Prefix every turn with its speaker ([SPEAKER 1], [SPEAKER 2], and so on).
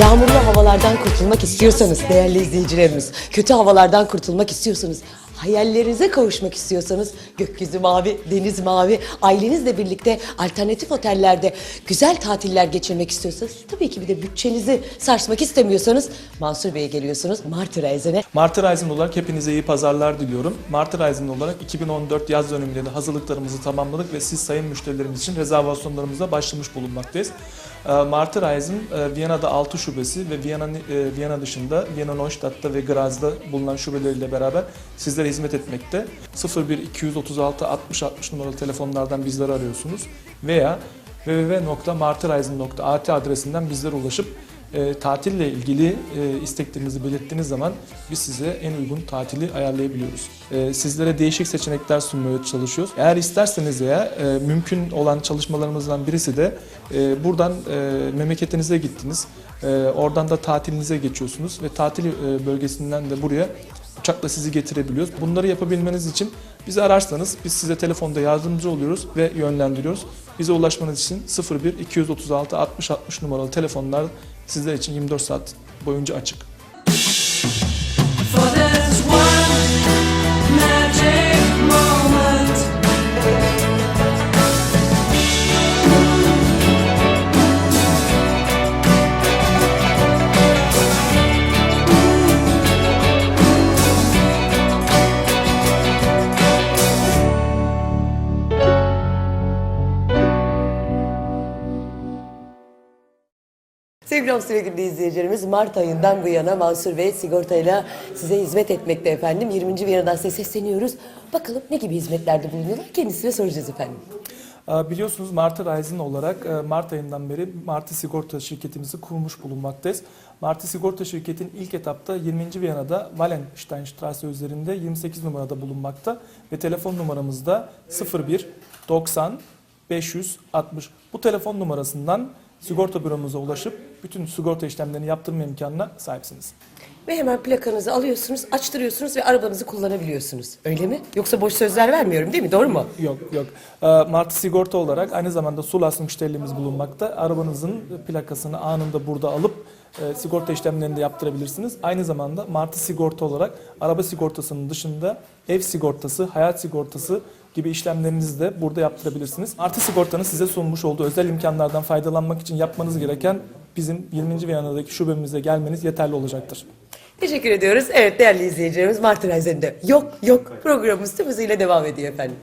[SPEAKER 1] Yağmurlu havalardan kurtulmak istiyorsanız değerli izleyicilerimiz, kötü havalardan kurtulmak istiyorsanız, hayallerinize kavuşmak istiyorsanız gökyüzü mavi, deniz mavi, ailenizle birlikte alternatif otellerde güzel tatiller geçirmek istiyorsanız, tabii ki bir de bütçenizi sarsmak istemiyorsanız Mansur Bey'e geliyorsunuz, Martı Reisen'e.
[SPEAKER 2] Martı Rising olarak hepinize iyi pazarlar diliyorum. Martı Rising olarak 2014 yaz döneminde de hazırlıklarımızı tamamladık ve siz sayın müşterilerimiz için rezervasyonlarımıza başlamış bulunmaktayız. Ee, Martı Rising, e, Viyana'da 6 şubesi ve Viyana, e, Viyana dışında Viyana Neustadt'ta ve Graz'da bulunan şubeleriyle beraber sizlere hizmet etmekte. 01 236 60 60 numaralı telefonlardan bizleri arıyorsunuz veya www.martyrising.at adresinden bizlere ulaşıp e, tatille ilgili e, isteklerinizi belirttiğiniz zaman biz size en uygun tatili ayarlayabiliyoruz. E, sizlere değişik seçenekler sunmaya çalışıyoruz. Eğer isterseniz veya e, mümkün olan çalışmalarımızdan birisi de e, buradan e, memleketinize gittiniz. E, oradan da tatilinize geçiyorsunuz ve tatil e, bölgesinden de buraya uçakla sizi getirebiliyoruz. Bunları yapabilmeniz için bizi ararsanız biz size telefonda yardımcı oluyoruz ve yönlendiriyoruz. Bize ulaşmanız için 01 236 60 60 numaralı telefonlar sizler için 24 saat boyunca açık.
[SPEAKER 1] Sevgili sevgili izleyicilerimiz Mart ayından bu yana Mansur Bey sigortayla size hizmet etmekte efendim. 20. Viyana'dan size sesleniyoruz. Bakalım ne gibi hizmetlerde bulunuyorlar kendisine soracağız efendim.
[SPEAKER 2] Biliyorsunuz Martı Rising olarak e, Mart ayından beri Martı Sigorta şirketimizi kurmuş bulunmaktayız. Martı Sigorta şirketin ilk etapta 20. Viyana'da Wallensteinstraße üzerinde 28 numarada bulunmakta ve telefon numaramız da 01 90 560. Bu telefon numarasından sigorta büromuza ulaşıp bütün sigorta işlemlerini yaptırma imkanına sahipsiniz.
[SPEAKER 1] Ve hemen plakanızı alıyorsunuz, açtırıyorsunuz ve arabanızı kullanabiliyorsunuz. Öyle mi? Yoksa boş sözler vermiyorum değil mi? Doğru mu?
[SPEAKER 2] Yok yok. Ee, Martı Sigorta olarak aynı zamanda Sulas müşterilerimiz bulunmakta. Arabanızın plakasını anında burada alıp e, sigorta işlemlerini de yaptırabilirsiniz. Aynı zamanda Martı Sigorta olarak araba sigortasının dışında ev sigortası, hayat sigortası gibi işlemlerinizi de burada yaptırabilirsiniz. Martı Sigorta'nın size sunmuş olduğu özel imkanlardan faydalanmak için yapmanız gereken bizim 20. Viyana'daki şubemize gelmeniz yeterli olacaktır.
[SPEAKER 1] Teşekkür ediyoruz. Evet değerli izleyicilerimiz Martı Reisen'de yok yok programımız tüm hızıyla devam ediyor efendim.